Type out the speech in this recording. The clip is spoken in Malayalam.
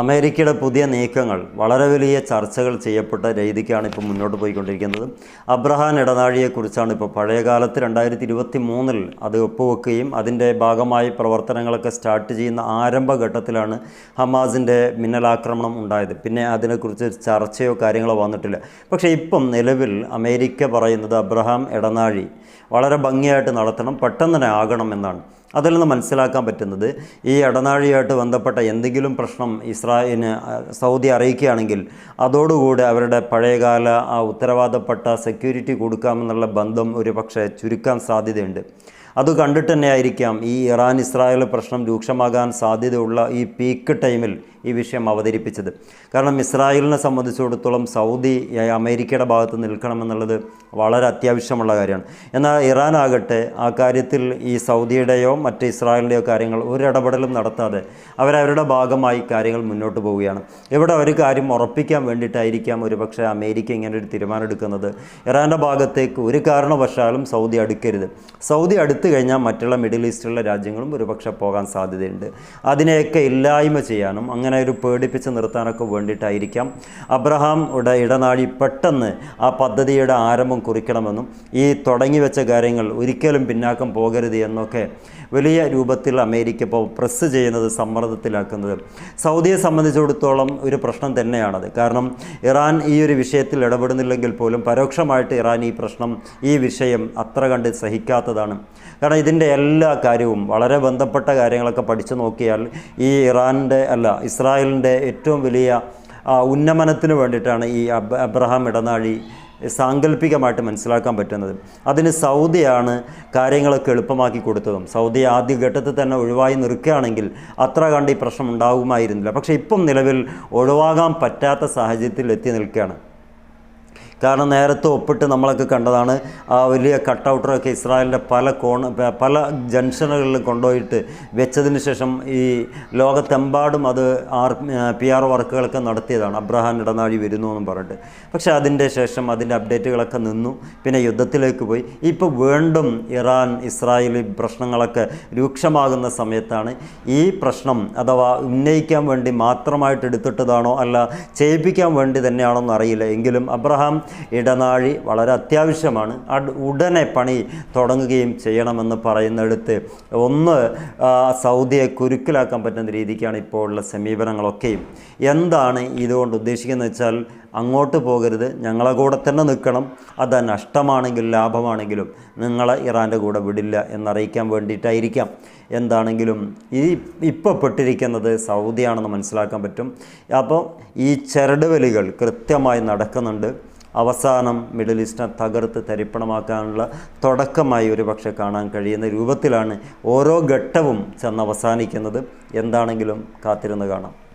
അമേരിക്കയുടെ പുതിയ നീക്കങ്ങൾ വളരെ വലിയ ചർച്ചകൾ ചെയ്യപ്പെട്ട രീതിക്കാണ് ഇപ്പോൾ മുന്നോട്ട് പോയിക്കൊണ്ടിരിക്കുന്നത്. അബ്രഹാം ഇടനാഴിയെക്കുറിച്ചാണ് ഇപ്പോൾ പഴയ കാലത്ത് രണ്ടായിരത്തി ഇരുപത്തി മൂന്നിൽ അത് ഒപ്പുവെക്കുകയും അതിന്റെ ഭാഗമായി പ്രവർത്തനങ്ങളൊക്കെ സ്റ്റാർട്ട് ചെയ്യുന്ന ആരംഭഘട്ടത്തിലാണ് ഹമാസിന്റെ മിന്നലാക്രമണം ഉണ്ടായത്. പിന്നെ അതിനെക്കുറിച്ച് ചർച്ചയോ കാര്യങ്ങളോ വന്നിട്ടില്ല. പക്ഷേ ഇപ്പം നിലവിൽ അമേരിക്ക പറയുന്നത് അബ്രഹാം ഇടനാഴി വളരെ ഭംഗിയായിട്ട് നടത്തണം പെട്ടെന്ന് തന്നെ ആകണം എന്നാണ്. അതിൽ നിന്ന് മനസ്സിലാക്കാൻ പറ്റുന്നത്. ഈ ഇടനാഴിയായിട്ട് ബന്ധപ്പെട്ട എന്തെങ്കിലും പ്രശ്നം ഇസ്രായേലിന് സൗദി അറിയിക്കുകയാണെങ്കിൽ അതോടുകൂടി അവരുടെ പഴയകാല ആ ഉത്തരവാദപ്പെട്ട സെക്യൂരിറ്റി കൊടുക്കാമെന്നുള്ള ബന്ധം ഒരു പക്ഷേ ചുരുക്കാൻ സാധ്യതയുണ്ട്. അത് കണ്ടിട്ട് തന്നെ ആയിരിക്കാം ഈ ഇറാൻ ഇസ്രായേൽ പ്രശ്നം രൂക്ഷമാകാൻ സാധ്യതയുള്ള ഈ പീക്ക് ടൈമിൽ ഈ വിഷയം അവതരിപ്പിച്ചത്. കാരണം ഇസ്രായേലിനെ സംബന്ധിച്ചിടത്തോളം സൗദി അമേരിക്കയുടെ ഭാഗത്ത് നിൽക്കണമെന്നുള്ളത് വളരെ അത്യാവശ്യമുള്ള കാര്യമാണ്. എന്നാൽ ഇറാൻ ആകട്ടെ ആ കാര്യത്തിൽ ഈ സൗദിയുടെയോ മറ്റ് ഇസ്രായേലിന്റെയോ കാര്യങ്ങൾ ഒരിടപെടലും നടത്താതെ അവരവരുടെ ഭാഗമായി കാര്യങ്ങൾ മുന്നോട്ട് പോവുകയാണ്. ഇവിടെ ഒരു കാര്യം ഉറപ്പിക്കാൻ വേണ്ടിയിട്ടായിരിക്കാം ഒരുപക്ഷെ അമേരിക്ക ഇങ്ങനെ ഒരു തീരുമാനം എടുക്കുന്നത്. ഇറാന്റെ ഭാഗത്തേക്ക് ഒരു കാരണവശാലും സൗദി അടുക്കരുത്. സൗദി അടുത്ത് കഴിഞ്ഞാൽ മറ്റുള്ള മിഡിൽ ഈസ്റ്റിലുള്ള രാജ്യങ്ങളും ഒരുപക്ഷെ പോകാൻ സാധ്യതയുണ്ട്. അതിനെയൊക്കെ ഇല്ലായ്മ ചെയ്യാനും അങ്ങനെ ഒരു പേടിപ്പിച്ച് നിർത്താനൊക്കെ വേണ്ടിയിട്ടായിരിക്കാം. അബ്രഹാം ഉടെ ഇടനാഴി പെട്ടെന്ന് ആ പദ്ധതിയുടെ ആരംഭം കുറിക്കണമെന്നും ഈ തുടങ്ങി വെച്ച കാര്യങ്ങൾ ഒരിക്കലും പിന്നാക്കം പോകരുത് എന്നൊക്കെ വലിയ രൂപത്തിൽ അമേരിക്ക ഇപ്പോൾ പ്രസ് ചെയ്യുന്നത് സമ്മർദ്ദത്തിലാക്കുന്നത്. സൗദിയെ സംബന്ധിച്ചിടത്തോളം ഒരു പ്രശ്നം തന്നെയാണത്. കാരണം ഇറാൻ ഈ ഒരു വിഷയത്തിൽ ഇടപെടുന്നില്ലെങ്കിൽ പോലും പരോക്ഷമായിട്ട് ഇറാൻ ഈ പ്രശ്നം ഈ വിഷയം അത്ര കണ്ട് സഹിക്കാത്തതാണ്. കാരണം ഇതിന്റെ എല്ലാ കാര്യവും വളരെ ബന്ധപ്പെട്ട കാര്യങ്ങളൊക്കെ പഠിച്ചു നോക്കിയാൽ ഈ ഇറാന്റെ അല്ല ഇസ്രായേലിന്റെ ഏറ്റവും വലിയ ഉന്നമനത്തിന് വേണ്ടിയിട്ടാണ് ഈ അബ് അബ്രഹാം ഇടനാഴി സാങ്കല്പികമായിട്ട് മനസ്സിലാക്കാൻ പറ്റുന്നത്. അതിന് സൗദിയാണ് കാര്യങ്ങളൊക്കെ എളുപ്പമാക്കി കൊടുത്തതും. സൗദി ആദ്യ ഘട്ടത്തിൽ തന്നെ ഒഴിവായി നിൽക്കുകയാണെങ്കിൽ അത്ര കണ്ട് ഈ പ്രശ്നം ഉണ്ടാകുമായിരുന്നില്ല പക്ഷേ ഇപ്പം നിലവിൽ ഒഴിവാകാൻ പറ്റാത്ത സാഹചര്യത്തിൽ എത്തി നിൽക്കുകയാണ്. കാരണം നേരത്തെ ഒപ്പിട്ട് നമ്മളൊക്കെ കണ്ടതാണ് ആ വലിയ കട്ടൗട്ടറൊക്കെ ഇസ്രായേലിന്റെ പല കോണ പല ജംഗ്ഷനുകളിൽ കൊണ്ടുപോയിട്ട് വെച്ചതിന് ശേഷം ഈ ലോകത്തെമ്പാടും അത് ആർ പി ആർ വർക്കുകളൊക്കെ നടത്തിയതാണ്. അബ്രഹാം ഇടനാഴി വരുന്നു എന്നും പറഞ്ഞിട്ട്. പക്ഷേ അതിന്റെ ശേഷം അതിന്റെ അപ്ഡേറ്റുകളൊക്കെ നിന്നു. പിന്നെ യുദ്ധത്തിലേക്ക് പോയി. ഇപ്പോൾ വീണ്ടും ഇറാൻ ഇസ്രായേലി പ്രശ്നങ്ങളൊക്കെ രൂക്ഷമാകുന്ന സമയത്താണ് ഈ പ്രശ്നം അഥവാ ഉന്നയിക്കാൻ വേണ്ടി മാത്രമായിട്ട് എടുത്തിട്ടതാണോ അല്ല ചെയ്യിപ്പിക്കാൻ വേണ്ടി തന്നെയാണോ എന്നറിയില്ല. എങ്കിലും അബ്രഹാം ഇടനാഴി വളരെ അത്യാവശ്യമാണ്. ഉടനെ പണി തുടങ്ങുകയും ചെയ്യണമെന്ന് പറയുന്നിടത്ത് ഒന്ന് സൗദിയെ കുരുക്കിലാക്കാൻ പറ്റുന്ന രീതിക്കാണ് ഇപ്പോൾ ഉള്ള സമീപനങ്ങളൊക്കെയും. എന്താണ് ഇതുകൊണ്ട് ഉദ്ദേശിക്കുന്നത് വെച്ചാൽ അങ്ങോട്ട് പോകരുത് ഞങ്ങളെ കൂടെ തന്നെ നിൽക്കണം അത് നഷ്ടമാണെങ്കിലും ലാഭമാണെങ്കിലും നിങ്ങളെ ഇറാന്റെ കൂടെ വിടില്ല എന്നറിയിക്കാൻ വേണ്ടിയിട്ടായിരിക്കാം. എന്താണെങ്കിലും ഈ ഇപ്പോൾ പെട്ടിരിക്കുന്നത് സൗദിയാണെന്ന് മനസ്സിലാക്കാൻ പറ്റും. അപ്പോൾ ഈ ചരടുവലികൾ കൃത്യമായി നടക്കുന്നുണ്ട്. അവസാനം മിഡിൽ ഈസ്റ്റിനെ തകർത്ത് തരിപ്പണമാക്കാനുള്ള തുടക്കമായി ഒരു പക്ഷെ കാണാൻ കഴിയുന്ന രൂപത്തിലാണ് ഓരോ ഘട്ടവും ചെന്ന് അവസാനിക്കുന്നത്. എന്താണെങ്കിലും കാത്തിരുന്ന് കാണാം.